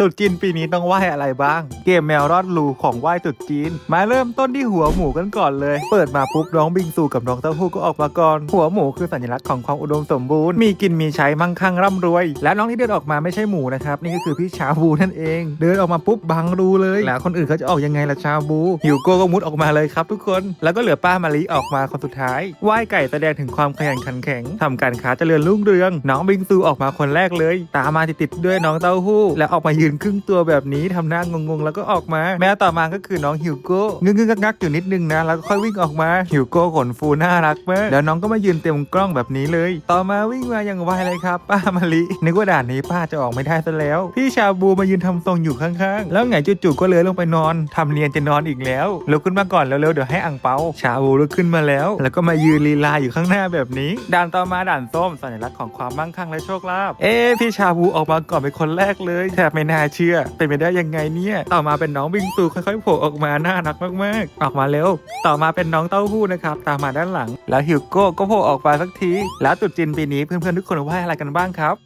ตรุษจีนปีนี้ต้องไหว้อะไรบ้าง เกมแมวรอดรูของไหว้ตรุษจีน มาเริ่มต้นที่หัวหมูกันก่อนเลย เปิดมาปุ๊บน้องบิงซูกับน้องเต้าหู้ก็ออกมาก่อน หัวหมูคือสัญลักษณ์ของความอุดมสมบูรณ์ มีกินมีใช้มั่งคั่งร่ำรวย และน้องที่เดินออกมาไม่ใช่หมูนะครับ นี่ก็คือพี่ชาบูนั่นเอง เดินออกมาปุ๊บบังรูเลย แล้วคนอื่นเขาจะออกยังไงล่ะชาบูฮิวโก้ก็มุดออกมาเลยครับทุกคน แล้วก็เหลือป้ามาลีออกมาคนสุดท้ายไหว้ไก่แสดงถึงความขยันขันแข็งทำการค้าเจริญรุ่งเรือง น้องบิงซูออกมาคนแรกเลย ตามมาติดๆด้วยน้องเต้าหู้ แล้วออกมายืนครึ่งตัวแบบนี้ทำหน้างงๆ แล้วก็ออกมา แม้ต่อมาก็คือน้องฮิวโก้งึงๆงักๆอยู่นิดนึงนะ แล้วก็ค่อยวิ่งออกมาฮิวโก้ขนฟูน่ารักมากแล้วน้องก็มายืนเต็มกล้องแบบนี้เลย ต่อมาวิ่งมาอย่างไวเลยครับ ป้ามาลินึกว่าด่านนี้ป้าจะออกไม่ได้ซะแล้ว พี่ชาบูมายืนทำทรงอยู่ข้างๆ แล้วไงจู่ๆก็เลื้อยลงไปนอนทำเนียนจะนอนอีกแล้วลุกขึ้นมาก่อนแล้วเร็วเดี๋ยวให้อังเปาชาบูลุกขึ้นมาแล้ว แล้วก็มายืนลีลาอยู่ข้างหน้าแบบนี้ ด่านต่อมาด่านส้มสัญลักษณ์ของความมั่งคั่งและโชคลาภเอ๊พี่ชาบูออกมาก่อนเป็นคนแรกเลยแทบไม่น่าเชื่อ เป็นไปได้ยังไงเนี่ย ต่อมาเป็นน้องบิงซูค่อยๆโผล่ออกมาน่ารักมากๆ ออกมาเร็ว ต่อมาเป็นน้องเต้าหู้นะครับ ตามมาด้านหลัง แล้วฮิวโก้ก็โผล่ออกมาสักที แล้วตุดจีนปีนี้เพื่อนๆทุกคนว่าอะไรกันบ้างครับ